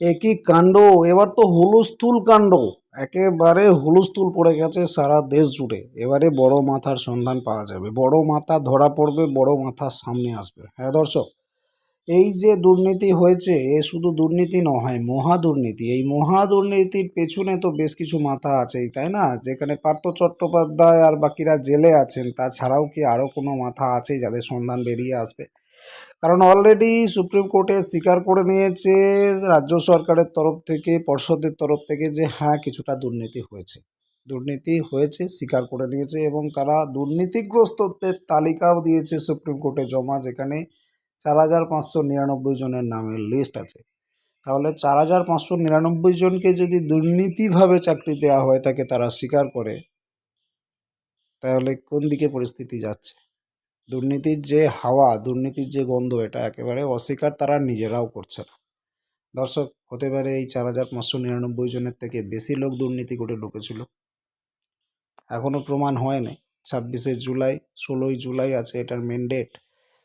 একই কাণ্ড। এবার তো হুলস্থুল কাণ্ড। একেবারে হুলস্থুল পড়ে গেছে সারা দেশ জুড়ে। এবারে বড় মাথার সন্ধান পাওয়া যাবে। বড় মাথা ধরা পড়বে, বড় মাথা সামনে আসবে। হ্যাঁ দর্শক, এই যে দুর্নীতি হয়েছে, এ শুধু দুর্নীতি নয় মহা দুর্নীতি। এই মহা দুর্নীতির পেছনে তো বেশ কিছু মাথা আছেই, তাই না? যেখানে পার্থ চট্টোপাধ্যায় আর বাকিরা জেলে আছেন, তাছাড়াও কি আরও কোনো মাথা আছে যাদের সন্ধান বেরিয়ে আসবে? কারণ অলরেডি সুপ্রিম কোর্টে স্বীকার করে নিয়েছে রাজ্য সরকারের তরফ থেকে, পর্ষদের তরফ থেকে যে হ্যাঁ কিছুটা দুর্নীতি হয়েছে। দুর্নীতি হয়েছে, স্বীকার করে নিয়েছে এবং তারা দুর্নীতিগ্রস্তদের তালিকাও দিয়েছে সুপ্রিম কোর্টে জমা, যেখানে চার হাজার পাঁচশো নিরানব্বই জনের নামের লিস্ট আছে। তাহলে চার হাজার পাঁচশো নিরানব্বই জনকে যদি দুর্নীতিভাবে চাকরি দেওয়া হয়, তাকে তারা স্বীকার করে, তাহলে কোন দিকে পরিস্থিতি যাচ্ছে? দুর্নীতির যে হাওয়া, দুর্নীতির যে গন্ধ, এটা একেবারে অস্বীকার তারা নিজেরাও করছে না। দর্শক, হতে পারে এই চার হাজার পাঁচশো নিরানব্বই জনের থেকে বেশি লোক দুর্নীতি করে ঢুকেছিল। এখনও প্রমাণ হয়নি ছাব্বিশে জুলাই, ষোলোই জুলাই আছে এটার মেন ডেট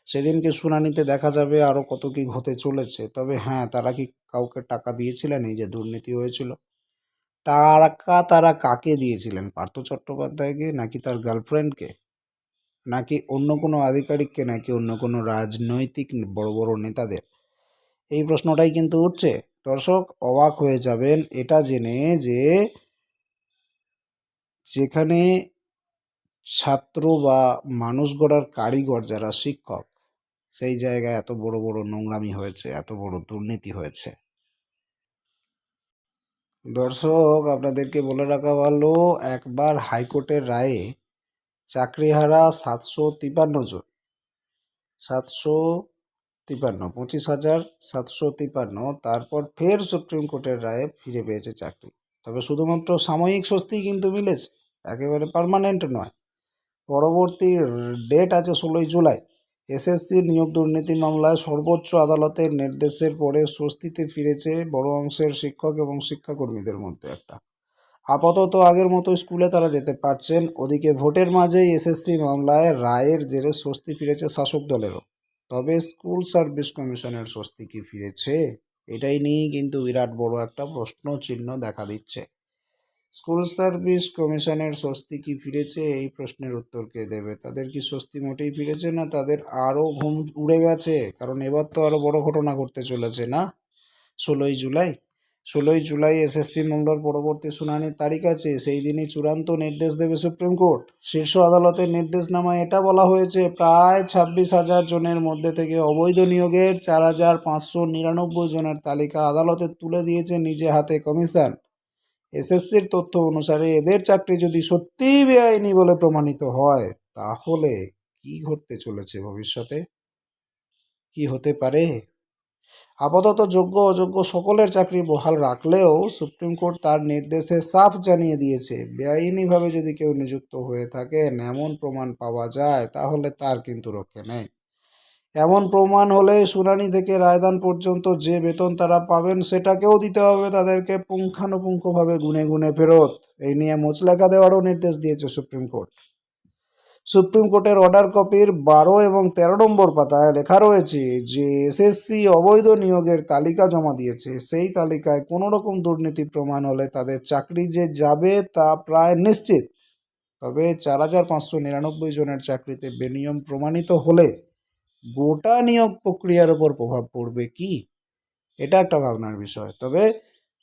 সেদিনকে শুনানিতে দেখা যাবে আরও কত কী হতে চলেছে। তবে হ্যাঁ তারা কি কাউকে টাকা দিয়েছিলেন? এই যে দুর্নীতি হয়েছিল। টাকা তারা কাকে দিয়েছিলেন? পার্থ চট্টোপাধ্যায়কে নাকি তার গার্লফ্রেন্ডকে নাকি অন্য কোনো আধিকারিককে, নাকি অন্য কোনো রাজনৈতিক বড় বড় নেতাদের? এই প্রশ্নটাই কিন্তু উঠছে। দর্শক, অবাক হয়ে যাবেন এটা জেনে যে যেখানে ছাত্র বা মানুষ গড়ার কারিগর যারা শিক্ষক, সেই জায়গায় এত বড় বড় নোংরামি হয়েছে, এত বড় দুর্নীতি হয়েছে। দর্শক, আপনাদেরকে বলে রাখা ভালো, একবার হাইকোর্টের রায়ে চাকরিহারা সাতশো তিপান্ন জন। সাতশো তিপান্ন, পঁচিশ হাজার সাতশো তিপান্ন, তারপর ফের সুপ্রিম কোর্টের রায়ে ফিরে পেয়েছে চাকরি। তবে শুধুমাত্র সাময়িক স্বস্তি কিন্তু মিলেছে, একেবারে পার্মানেন্ট নয়। পরবর্তী ডেট আছে ষোলোই জুলাই। এসএসসি নিয়োগ দুর্নীতি মামলায় সর্বোচ্চ আদালতের নির্দেশের পরে স্বস্তিতে ফিরেছে বড় অংশের শিক্ষক এবং শিক্ষাকর্মীদের মধ্যে একটা। আপাতত আগের মতো স্কুলে তারা যেতে পারছেন। ওদিকে ভোটের মাঝেই এসএসসি মামলায় রায়ের জেরে স্বস্তি ফিরেছে শাসক দলেরও। তবে স্কুল সার্ভিস কমিশনের স্বস্তি কি ফিরেছে, এটাই নিয়েই কিন্তু বিরাট বড় একটা প্রশ্ন চিহ্ন দেখা দিচ্ছে। স্কুল সার্ভিস কমিশনের স্বস্তি কি ফিরেছে, এই প্রশ্নের উত্তর কে দেবে? তাদের কি স্বস্তি মোটেই ফিরেছে না, তাদের আরও ঘুম উড়ে গেছে? কারণ এবার তো আরও বড় ঘটনা ঘটতে চলেছে না? ষোলোই জুলাই? ষোলোই জুলাই এসএসসি মামলার পরবর্তী শুনানির তারিখ আছে, সেই দিনই চূড়ান্ত নির্দেশ দেবে সুপ্রিম কোর্ট। শীর্ষ আদালতের নির্দেশনামায় এটা বলা হয়েছে, প্রায় ছাব্বিশ হাজার জনের মধ্যে থেকে অবৈধ নিয়োগের চার হাজার পাঁচশো নিরানব্বই জনের তালিকা আদালতে তুলে দিয়েছে নিজে হাতে কমিশন। এসএসসির তথ্য অনুসারে এদের চাকরি যদি সত্যিই বেআইনি বলে প্রমাণিত হয়, তাহলে কি ঘটতে চলেছে ভবিষ্যতে? কি হতে পারে? আপাতত যোগ্য অযোগ্য সকলের চাকরি বহাল রাখলেও সুপ্রিম কোর্ট তার নির্দেশে সাফ জানিয়ে দিয়েছে। বেআইনিভাবে যদি কেউ নিযুক্ত হয়ে থাকেন, এমন প্রমাণ পাওয়া যায়, তাহলে তার কিন্তু রক্ষে নেই। এমন প্রমাণ হলে শুনানি থেকে রায়দান পর্যন্ত যে বেতন তারা পাবেন, সেটাকেও দিতে হবে তাদেরকে পুঙ্খানুপুঙ্খভাবে গুনে গুনে ফেরত। এই নিয়ে মোচলেখা দেওয়ারও নির্দেশ দিয়েছে সুপ্রিম কোর্ট। সুপ্রিম কোর্টের অর্ডার কপির বারো এবং তেরো নম্বর পাতায় লেখা রয়েছে যে এসএসসি অবৈধ নিয়োগের তালিকা জমা দিয়েছে। সেই তালিকায় কোনো রকম দুর্নীতি প্রমাণ হলে তাদের চাকরি যে যাবে তা প্রায় নিশ্চিত। তবে চার হাজার পাঁচশো নিরানব্বই জনের চাকরিতে বেনিয়ম প্রমাণিত হলে গোটা নিয়োগ প্রক্রিয়ার ওপর প্রভাব পড়বে কি? এটা একটা ভাবনার বিষয়। তবে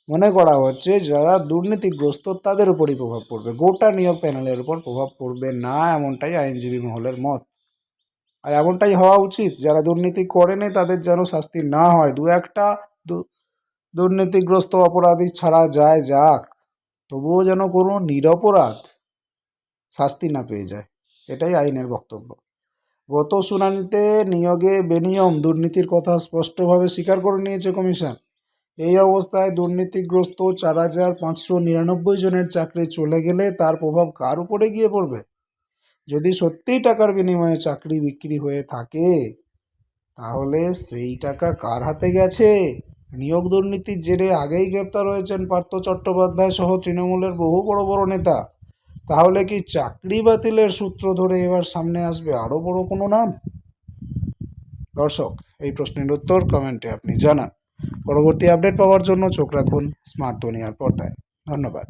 মনে করা হচ্ছে যারা দুর্নীতিগ্রস্ত তাদের উপরই প্রভাব পড়বে। গোটা নিয়োগ প্যানেলের উপর প্রভাব পড়বে না এমনটাই আইনজীবী মহলের মত। আর এমনটাই হওয়া উচিত, যারা দুর্নীতি করেনি তাদের যেন শাস্তি না হয়। দু একটা দুর্নীতিগ্রস্ত অপরাধী ছাড়া যায় যাক, তবুও যেন কোনো নিরপরাধ শাস্তি না পেয়ে যায়। এটাই আইনের বক্তব্য। গত শুনানিতে নিয়োগে বেনিয়ম দুর্নীতির কথা স্পষ্টভাবে স্বীকার করে নিয়েছে কমিশন। এই অবস্থায় দুর্নীতিগ্রস্ত চার হাজার পাঁচশো নিরানব্বই জনের চাকরি চলে গেলে তার প্রভাব কার উপরে গিয়ে পড়বে? যদি সত্যিই টাকার বিনিময়ে চাকরি বিক্রি হয়ে থাকে, তাহলে সেই টাকা কার হাতে গেছে? নিয়োগ দুর্নীতির জেরে আগেই গ্রেপ্তার হয়েছেন পার্থ চট্টোপাধ্যায় সহ তৃণমূলের বহু বড় বড় নেতা। তাহলে কি চাকরি বাতিলের সূত্র ধরে এবার সামনে আসবে আরও বড় কোনো নাম? দর্শক, এই প্রশ্নের উত্তর কমেন্টে আপনি জানান। পরবর্তী আপডেট পাওয়ার জন্য চোখ রাখুন স্মার্ট দুনিয়ার পর্দায়। ধন্যবাদ।